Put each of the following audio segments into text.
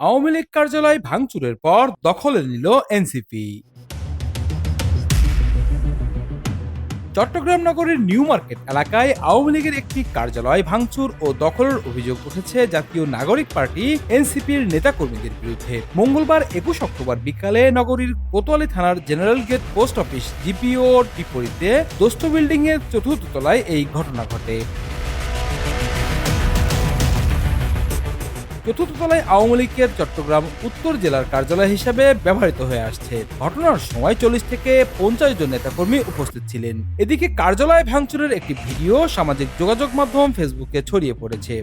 আওয়ামী লীগ কার্যালয় ভাঙচুরের পর দখলে নিল এনসিপি। চট্টগ্রাম নগরের নিউ মার্কেট এলাকায় আওয়ামী লীগের একটি কার্যালয় ভাঙচুর ও দখলের অভিযোগ উঠেছে জাতীয় নাগরিক পার্টি এনসিপির নেতাকর্মীদের বিরুদ্ধে। মঙ্গলবার একুশ অক্টোবর বিকালে নগরীর কোতোয়ালি থানার জেনারেল গেট পোস্ট অফিস জিপিওর বিপরীতে দোস্ত বিল্ডিং এর চতুর্থ তলায় এই ঘটনা ঘটে। চতুর্থ তলায় আওয়ামী লীগের চট্টগ্রাম উত্তর জেলার কার্যালয় হিসাবে ব্যবহৃত হয়ে আসছে। ঘটনার সময় চল্লিশ থেকে পঞ্চাশ জন নেতাকর্মী উপস্থিত ছিলেন। এদিকে কার্যালয় ভাঙচুরের একটি ভিডিও সামাজিক যোগাযোগ মাধ্যম ফেসবুকে ছড়িয়ে পড়েছে।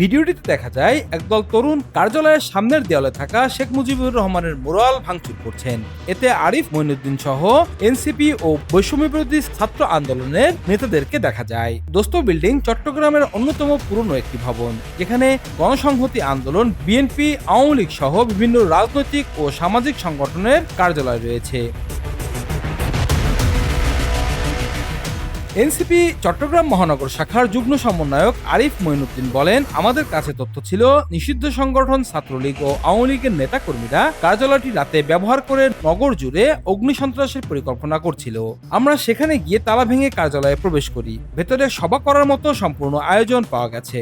ভিডিওটিতে দেখা যায়, একদল তরুণ কার্যালয়ের সামনের দেওয়ালে থাকা শেখ মুজিবুর রহমানের মোরাল ভাঙচুর করছেন। এতে আরিফ মইনুদ্দিন সহ এনসিপি ও বৈষম্য বিরোধী ছাত্র আন্দোলনের নেতাদেরকে দেখা যায়। দোস্ত বিল্ডিং চট্টগ্রামের অন্যতম পুরনো একটি ভবন। যেখানে গণসংহতি আন্দোলন, বিএনপি, আওয়ামী লীগ সহ বিভিন্ন রাজনৈতিক ও সামাজিক সংগঠনের কার্যালয় রয়েছে। এনসিপি চট্টগ্রাম মহানগর শাখার যুগ্ম সমন্বয়ক আরিফ মঈনুদ্দিন বলেন, আমাদের কাছে তথ্য ছিল, নিষিদ্ধ সংগঠন, ছাত্রলীগ ও আওয়ামী লীগের নেতাকর্মীরা কার্যালয়টি রাতে ব্যবহার করে নগর জুড়ে অগ্নি সন্ত্রাসের পরিকল্পনা করছিল। আমরা সেখানে গিয়ে তালা ভেঙে কার্যালয়ে প্রবেশ করি। ভেতরে সভা করার মতো সম্পূর্ণ আয়োজন পাওয়া গেছে।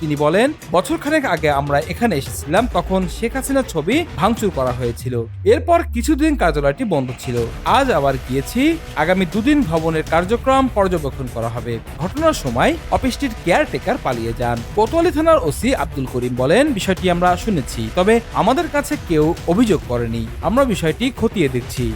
তিনি বলেন, বছরখানেক আগে আমরা এখানে এসেছিলাম, তখন শেখ হাসিনার ছবি ভাঙচুর করা হয়েছিল। এরপর কিছুদিন কার্যালয়টি বন্ধ ছিল। আজ আবার গিয়েছি, আগামী দুদিন ভবনের কার্যক্রম পর্যবেক্ষণ করা হবে। ঘটনার সময় অফিসটির কেয়ারটেকার পালিয়ে যান। কোতোয়ালি থানার ওসি আব্দুল করিম বলেন, বিষয়টি আমরা শুনেছি, তবে আমাদের কাছে কেউ অভিযোগ করেনি। আমরা বিষয়টি খতিয়ে দেখছি।